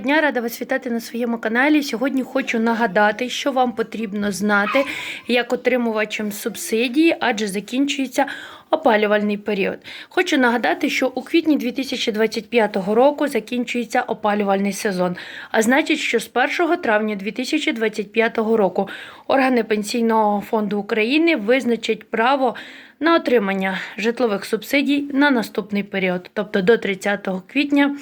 Дня рада вас вітати на своєму каналі. Сьогодні хочу нагадати, що вам потрібно знати як отримувачем субсидії, адже закінчується опалювальний період. Хочу нагадати, що у квітні 2025 року закінчується опалювальний сезон. А значить, що з 1 травня 2025 року органи Пенсійного фонду України визначать право на отримання житлових субсидій на наступний період, тобто до 30 квітня.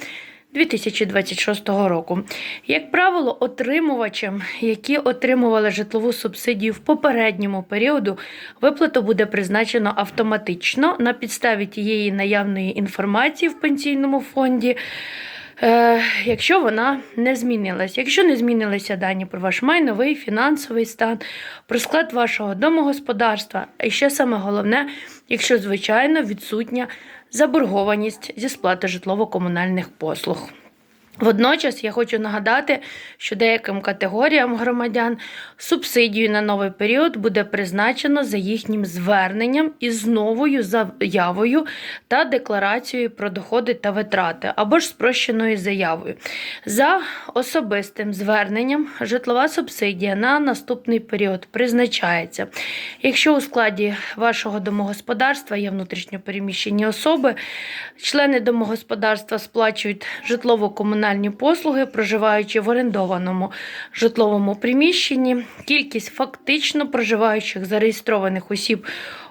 2026 року. Як правило, отримувачам, які отримували житлову субсидію в попередньому періоду, виплату буде призначено автоматично на підставі тієї наявної інформації в пенсійному фонді. Е, якщо вона не змінилась. Якщо не змінилися дані про ваш майновий, фінансовий стан, про склад вашого домогосподарства, і ще саме головне, якщо, звичайно, відсутня заборгованість зі сплати житлово-комунальних послуг. Водночас я хочу нагадати, що деяким категоріям громадян субсидію на новий період буде призначено за їхнім зверненням із новою заявою та декларацією про доходи та витрати або ж спрощеною заявою. За особистим зверненням житлова субсидія на наступний період призначається. Якщо у складі вашого домогосподарства є внутрішньопереміщені особи, члени домогосподарства сплачують житлово-комунальні послуги, проживаючи в орендованому житловому приміщенні. Кількість фактично проживаючих зареєстрованих осіб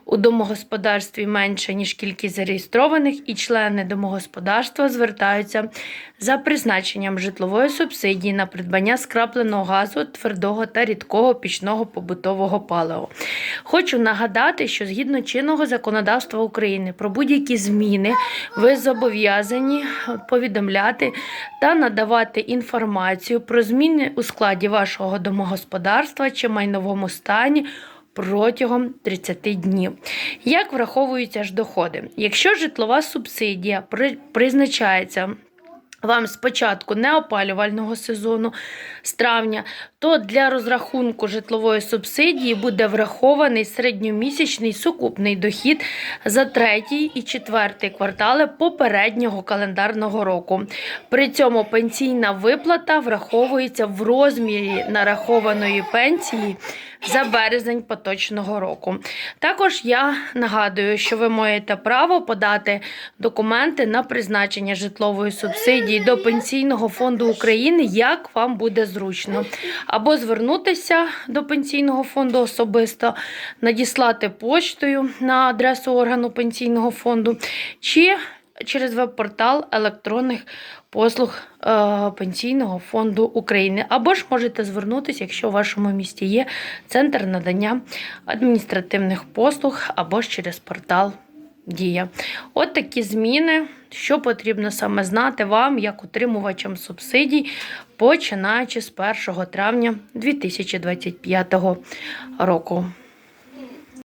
у домогосподарстві менша, ніж кількість зареєстрованих, і члени домогосподарства звертаються за призначенням житлової субсидії на придбання скрапленого газу, твердого та рідкого пічного побутового палива. Хочу нагадати, що згідно чинного законодавства України про будь-які зміни ви зобов'язані повідомляти та надавати інформацію про зміни у складі вашого домогосподарства чи майновому стані протягом 30 днів. Як враховуються ж доходи? Якщо житлова субсидія призначається вам з початку неопалювального сезону з травня, то для розрахунку житлової субсидії буде врахований середньомісячний сукупний дохід за третій і четвертий квартали попереднього календарного року. При цьому пенсійна виплата враховується в розмірі нарахованої пенсії за березень поточного року. Також я нагадую, що ви маєте право подати документи на призначення житлової субсидії до Пенсійного фонду України, як вам буде зручно, або звернутися до Пенсійного фонду особисто, надіслати поштою на адресу органу Пенсійного фонду, чи через веб-портал електронних послуг е, Пенсійного фонду України. Або ж можете звернутися, якщо у вашому місті є центр надання адміністративних послуг, або ж через портал Дія. От такі зміни, що потрібно саме знати вам, як утримувачам субсидій, починаючи з 1 травня 2025 року.